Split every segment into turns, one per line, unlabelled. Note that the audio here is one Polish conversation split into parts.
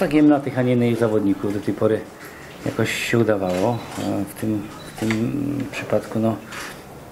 postawiłem na tych, a nie innych zawodników. Do tej pory jakoś się udawało. W tym, w tym przypadku no,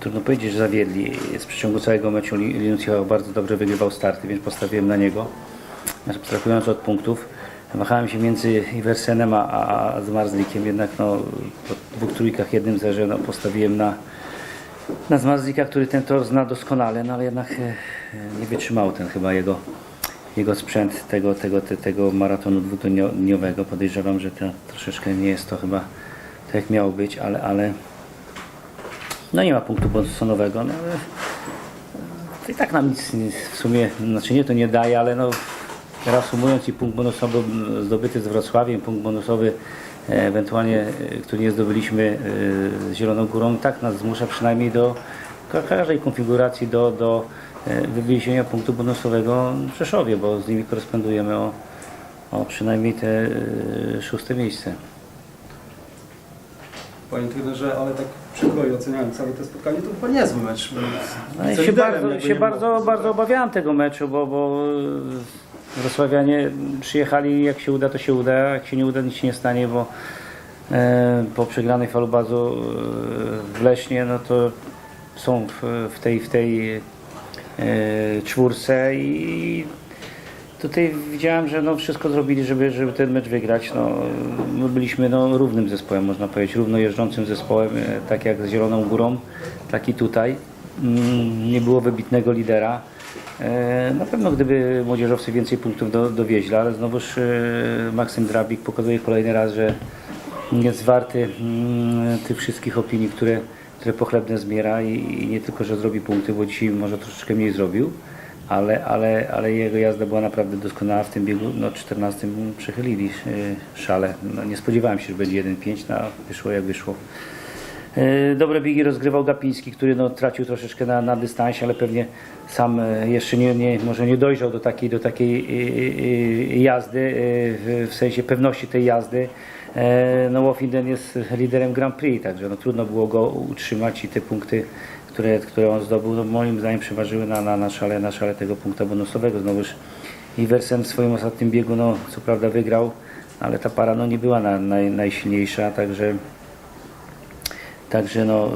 trudno powiedzieć, że zawiedli. W przeciągu całego meczu Li- Linus Joachim bardzo dobrze wygrywał starty, więc postawiłem na niego. Znaczy, abstrahując od punktów, wahałem się między Iversenem a, a, a Zmarzlikiem, jednak no, po dwóch trójkach jednym zerze no, postawiłem na, na Zmarzlika, który ten tor zna doskonale, no ale jednak e, e, nie wytrzymał ten chyba jego, jego sprzęt tego, tego, te, tego maratonu dwudniowego. Podejrzewam, że to troszeczkę nie jest to chyba tak jak miało być, ale, ale no nie ma punktu bonusowego. No, i tak nam nic, w sumie, znaczy nie to nie daje, ale no reasumując i punkt bonusowy zdobyty z Wrocławiem, punkt bonusowy e, ewentualnie, e, który nie zdobyliśmy e, z Zieloną Górą, tak nas zmusza przynajmniej do ka- każdej konfiguracji do, do wywiezienia punktu bonusowego w Rzeszowie, bo z nimi korespondujemy o, o przynajmniej te e, szóste miejsce.
Panie trenerze, ale tak przykro i oceniając całe to spotkanie, to chyba niezły mecz.
No ja się bardzo, się bardzo, bardzo obawiałem tego meczu, bo, bo e, Wrocławianie przyjechali, jak się uda, to się uda, jak się nie uda, nic się nie stanie, bo e, po przegranej falubazu e, w Lesznie, no to są w, w tej, w tej e, czwórce i tutaj widziałem, że no wszystko zrobili, żeby, żeby ten mecz wygrać. No, my byliśmy no, równym zespołem, można powiedzieć, równo jeżdżącym zespołem, e, tak jak z Zieloną Górą, tak i tutaj. Mm, Nie było wybitnego lidera. E, Na pewno gdyby młodzieżowcy więcej punktów do, dowieźli, ale znowuż e, Maksym Drabik pokazuje kolejny raz, że jest warty mm, tych wszystkich opinii, które, które pochlebne zbiera i, i nie tylko, że zrobi punkty, bo dzisiaj może troszeczkę mniej zrobił, ale, ale, ale jego jazda była naprawdę doskonała w tym biegu, no 14 przechylili e, szale. No, nie spodziewałem się, że będzie 1-5, no wyszło jak wyszło. E, Dobre biegi rozgrywał Gapiński, który no, tracił troszeczkę na, na dystansie, ale pewnie sam e, jeszcze nie, nie, może nie dojrzał do takiej, do takiej e, jazdy, w, sensie pewności tej jazdy. No Wofinden jest liderem Grand Prix, także no, trudno było go utrzymać i te punkty, które, które on zdobył, no, moim zdaniem przeważyły na, na, na, szale, na szale tego punktu bonusowego. Znowuż Iversen w swoim ostatnim biegu, no, co prawda wygrał, ale ta para no, nie była na, naj, najsilniejsza, także Także no,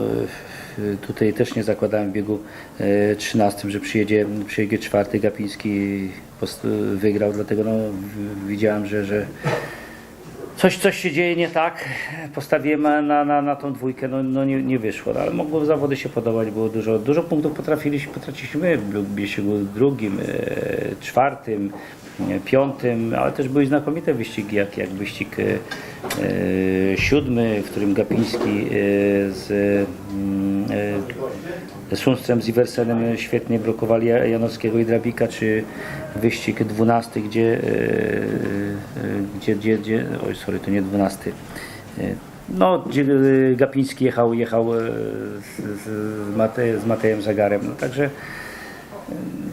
y, tutaj też nie zakładałem w biegu y, 13, że przyjedzie, przyjedzie czwarty Gapiński wygrał, dlatego no, widziałem, że, że coś, coś się dzieje nie tak. Postawiłem na, na, na tą dwójkę, no, no nie, nie wyszło, no, ale mogło zawody się podobać, było dużo, dużo punktów potrafiliśmy, potraciliśmy w biegu drugim, y, czwartym, y, piątym, ale też były znakomite wyścigi, jak, jak wyścig y, y, siódmy, w którym Gapiński y, z mm, y, z Iversenem świetnie blokowali Janowskiego i Drabika, czy wyścig 12, gdzie, gdzie, gdzie, gdzie oj sorry, to nie 12, y, no, Gapiński jechał, jechał z, z, Mate, z Matejem Zagarem, no, także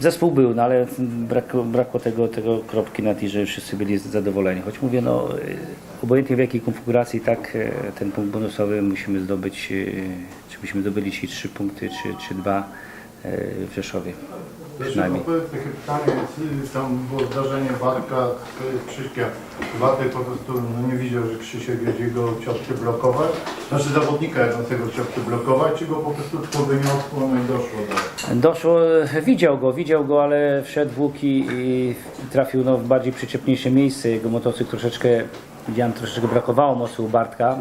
Zespół był, no ale brakło, brakło tego, tego kropki na i, że wszyscy byli zadowoleni. Choć mówię, no y, obojętnie w jakiej konfiguracji, tak y, ten punkt bonusowy musimy zdobyć, y, czy byśmy zdobyli dzisiaj trzy punkty, czy, czy dwa y, w Rzeszowie. Przynajmniej.
takie pytanie, tam było zdarzenie Bartka z Krzyśkiem. Bartek po prostu no, nie widział, że Krzysiek jedzie go chciał przyblokować. Znaczy zawodnika jadącego chciał przyblokować, czy go po prostu tylko wyniosło no i doszło do...
Doszło, widział go, widział go, ale wszedł w łuk i, i trafił no, w bardziej przyczepniejsze miejsce. Jego motocykl troszeczkę, widziałem, troszeczkę brakowało mocy u Bartka,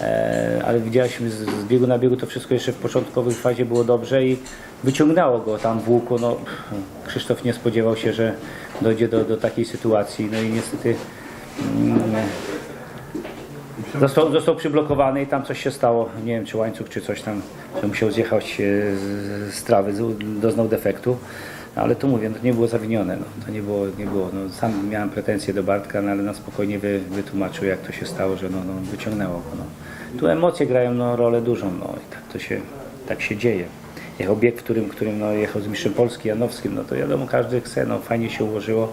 e, ale widzieliśmy z, z biegu na biegu to wszystko jeszcze w początkowej fazie było dobrze i wyciągnęło go tam w łuku. No, Krzysztof nie spodziewał się, że dojdzie do, do takiej sytuacji, no i niestety mm, Został, został przyblokowany i tam coś się stało. Nie wiem, czy łańcuch, czy coś tam, że musiał zjechać z, z trawy, z- doznał defektu. Ale tu mówię, no, to nie było zawinione. No. To nie było, nie było. No, sam miałem pretensje do Bartka, no, ale na spokojnie wy, wytłumaczył, jak to się stało, że no, no, wyciągnęło go. No. Tu emocje grają no, rolę dużą no, i tak to się, tak się dzieje. Jechał bieg, w którym, którym no, jechał z mistrzem Polski Janowskim, no to wiadomo, każdy chce, no, fajnie się ułożyło,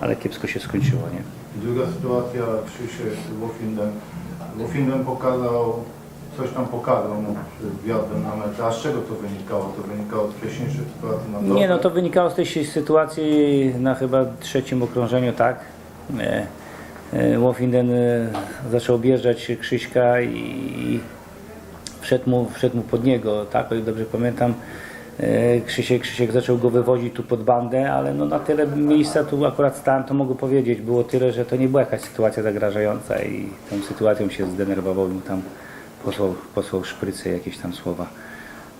ale kiepsko się skończyło. Nie?
Druga sytuacja, Krzysiek z Wofindem. Wofindem pokazał, coś tam pokazał no, przed wjazdem na mecz. A z czego to wynikało? To wynikało z wcześniejszej sytuacji na
Nie, no to wynikało z tej sytuacji na chyba trzecim okrążeniu, tak. E, e, Wofinden e, zaczął objeżdżać Krzyśka i wszedł mu, wszedł mu pod niego, tak, o ile dobrze pamiętam. E, Krzysiek, Krzysiek zaczął go wywozić tu pod bandę, ale no na tyle miejsca tu akurat stałem, to mogę powiedzieć, było tyle, że to nie była jakaś sytuacja zagrażająca i tą sytuacją się zdenerwował i tam posłał, posłał szprycy, jakieś tam słowa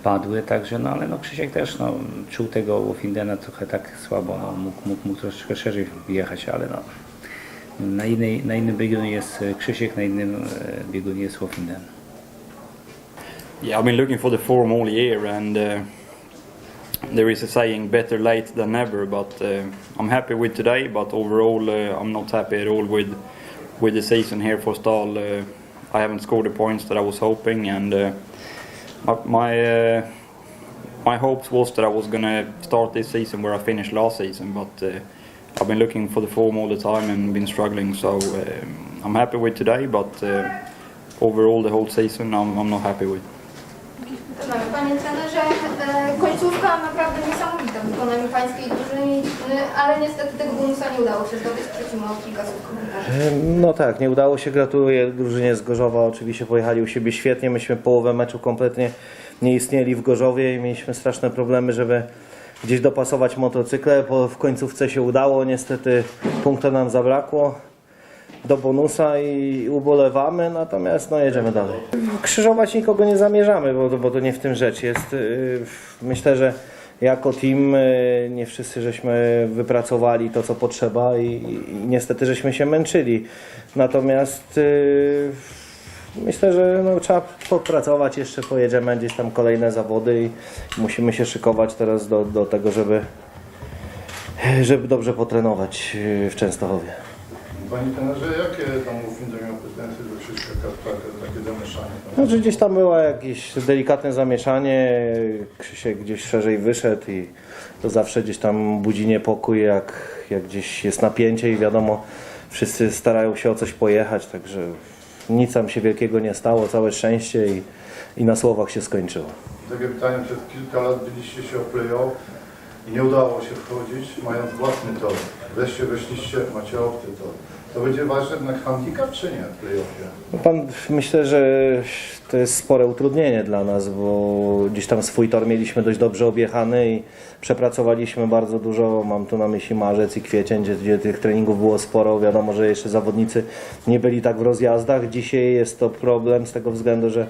padły, także no ale no Krzysiek też no, czuł tego Wolfindena trochę tak słabo, no, mógł, mógł, mógł troszeczkę szerzej wjechać, ale no na, innej, na innym biegunie jest Krzysiek, na innym e, biegunie jest Wolfinden.
Yeah, I've been looking for the form all year, and uh, there is a saying "better late than never." But uh, I'm happy with today. But overall, uh, I'm not happy at all with with the season here for Stahl. Uh, I haven't scored the points that I was hoping, and uh, my my, hopes was that I was gonna start this season where I finished last season. But I've been looking for the form all the time and been struggling. So um, I'm happy with today, but. Uh, Overall, the whole season, I'm, I'm not happy with.
Rozumiem. Panie trenerze, e, końcówka naprawdę niesamowita w wykonaniu pańskiej drużyny, e, ale niestety tego bonusa nie udało się zdobyć. Prosimy o kilka słów komentarzy.
No tak, nie udało się. Gratuluję drużynie z Gorzowa. Oczywiście pojechali u siebie świetnie. Myśmy połowę meczu kompletnie nie istnieli w Gorzowie i mieliśmy straszne problemy, żeby gdzieś dopasować motocykle. Po, w końcówce się udało. Niestety punkta nam zabrakło do bonusa i ubolewamy, natomiast no jedziemy dalej. Krzyżować nikogo nie zamierzamy, bo, bo to nie w tym rzecz jest. Yy, Myślę, że jako team yy, nie wszyscy żeśmy wypracowali to, co potrzeba i, i niestety żeśmy się męczyli. Natomiast yy, myślę, że no, trzeba popracować, jeszcze pojedziemy gdzieś tam kolejne zawody i musimy się szykować teraz do, do tego, żeby, żeby dobrze potrenować w Częstochowie.
Panie trenerze, jakie tam Uffinder miał pretensje do Krzyśka Kaspraka, takie zamieszanie? Tam?
Znaczy gdzieś tam było jakieś delikatne zamieszanie, Krzysiek gdzieś szerzej wyszedł i to zawsze gdzieś tam budzi niepokój, jak, jak gdzieś jest napięcie i wiadomo, wszyscy starają się o coś pojechać, także nic tam się wielkiego nie stało, całe szczęście i, i na słowach się skończyło.
Takie pytanie, przez kilka lat biliście się o play-off i nie udało się wchodzić, mając własny tor. Wreszcie weszliście, macie obcy tor. To będzie wasz jednak handicap, czy nie w?
No Pan, myślę, że to jest spore utrudnienie dla nas, bo gdzieś tam swój tor mieliśmy dość dobrze objechany i przepracowaliśmy bardzo dużo. Mam tu na myśli marzec i kwiecień, gdzie, gdzie tych treningów było sporo. Wiadomo, że jeszcze zawodnicy nie byli tak w rozjazdach. Dzisiaj jest to problem z tego względu, że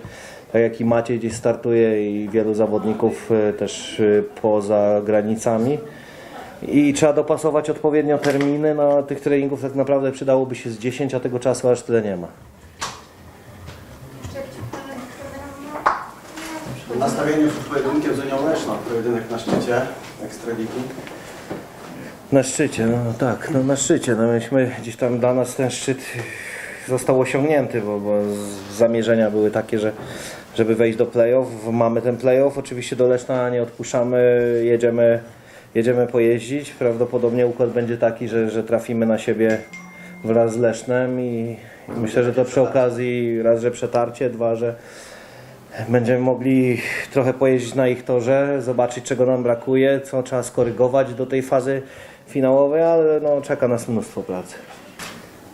tak jak i Maciej gdzieś startuje i wielu zawodników e, też e, poza granicami. I trzeba dopasować odpowiednio terminy. No, tych treningów tak naprawdę przydałoby się z 10, a tego czasu aż tyle nie ma.
Trenera?
Nastawienie przed pojedynkiem z Unią Leszna, pojedynek na szczycie Ekstraligi.
Na szczycie, no tak, no na szczycie. No myśmy gdzieś tam dla nas ten szczyt został osiągnięty, bo, bo zamierzenia były takie, że żeby wejść do playoff. Mamy ten playoff, oczywiście do Leszna nie odpuszczamy, jedziemy, jedziemy pojeździć. Prawdopodobnie układ będzie taki, że, że trafimy na siebie wraz z Lesznem i, myślę, że to przy okazji raz, że przetarcie, dwa, że Będziemy mogli trochę pojeździć na ich torze, zobaczyć czego nam brakuje, co trzeba skorygować do tej fazy finałowej, ale no, czeka nas mnóstwo pracy.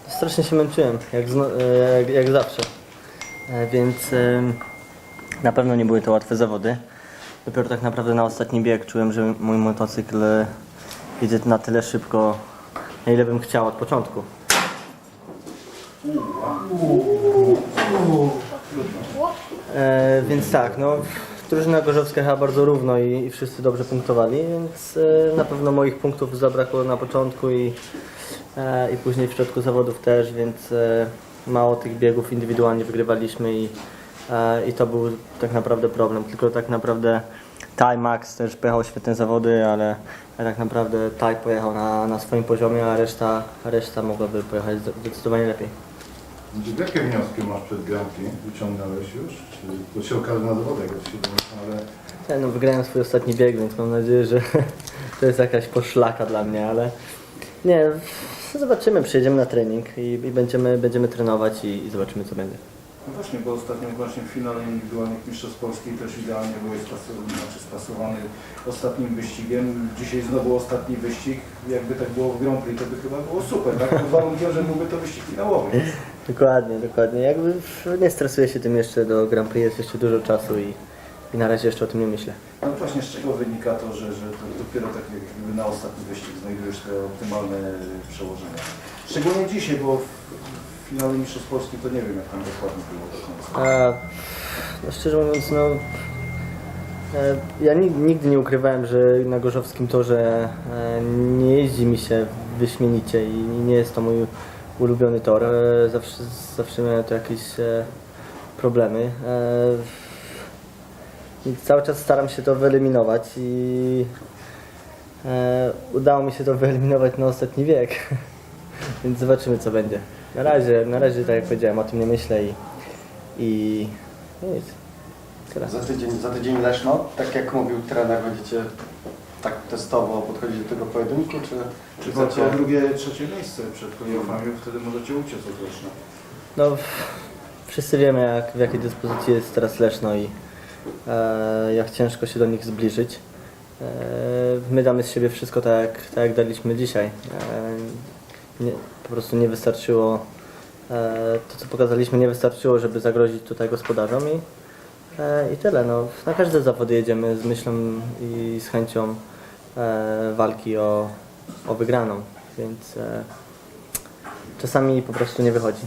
Strasznie się męczyłem, jak, e, jak, jak zawsze. E, Więc na pewno nie były to łatwe zawody. Dopiero tak naprawdę na ostatni bieg czułem, że mój motocykl jedzie na tyle szybko, na ile bym chciał od początku. E, więc tak, no drużyna gorzowska jechała bardzo równo i, i wszyscy dobrze punktowali, więc e, na pewno moich punktów zabrakło na początku i, e, i później w środku zawodów też, więc e, mało tych biegów indywidualnie wygrywaliśmy i, i to był tak naprawdę problem. Tylko tak naprawdę Ty Max też pojechał świetne zawody, ale tak naprawdę Ty pojechał na, na swoim poziomie, a reszta, reszta mogłaby pojechać zdecydowanie lepiej.
Jakie wnioski masz przed Grand Prix? Wyciągnąłeś już? Czy to się okaże na zawodach, ale
Ja, no, wygrałem swój ostatni bieg, więc mam nadzieję, że to jest jakaś poszlaka dla mnie, ale nie, zobaczymy, przyjedziemy na trening i, i będziemy, będziemy trenować i, i zobaczymy co będzie.
No właśnie, bo ostatnio właśnie w finale indywidualnych Mistrzostw Polski też idealnie byłeś spasowany, znaczy spasowany ostatnim wyścigiem. Dzisiaj znowu ostatni wyścig. Jakby tak było w Grand Prix, to by chyba było super, tak? Pod warunkiem, że byłby to wyścig finałowy.
Dokładnie, dokładnie. Jakby nie stresuję się tym jeszcze do Grand Prix, jest jeszcze dużo czasu i, i na razie jeszcze o tym nie myślę.
No właśnie z czego wynika to, że, że to dopiero tak jakby na ostatni wyścig znajdujesz te optymalne przełożenia. Szczególnie dzisiaj, bo w finale Mistrzostw Polski to nie wiem jak tam dokładnie było do końca.
A, no szczerze mówiąc, no. e, Ja ni- nigdy nie ukrywałem, że na Gorzowskim torze e, nie jeździ mi się wyśmienicie i nie jest to mój ulubiony tor. E, Zawsze, zawsze miałem tu jakieś problemy. I cały czas staram się to wyeliminować i udało mi się to wyeliminować na ostatni wiek. Więc zobaczymy co będzie. Na razie, na razie tak jak powiedziałem, o tym nie myślę i, i no nic. Tyle.
Za tydzień, za tydzień Leszno, tak jak mówił trener, będziecie tak testowo podchodzić do tego pojedynku,
czy,
Czy
to
chcecie...
drugie, trzecie miejsce przed playoffami, wtedy możecie uciec od Leszna.
No, wszyscy wiemy jak, w jakiej dyspozycji jest teraz Leszno i e, jak ciężko się do nich zbliżyć. E, my damy z siebie wszystko tak, jak- tak jak daliśmy dzisiaj. E, nie, po prostu nie wystarczyło, e, to co pokazaliśmy nie wystarczyło, żeby zagrozić tutaj gospodarzom i, e, i tyle. No, na każde zawody jedziemy z myślą i z chęcią e, walki o, o wygraną, więc e, czasami po prostu nie wychodzi.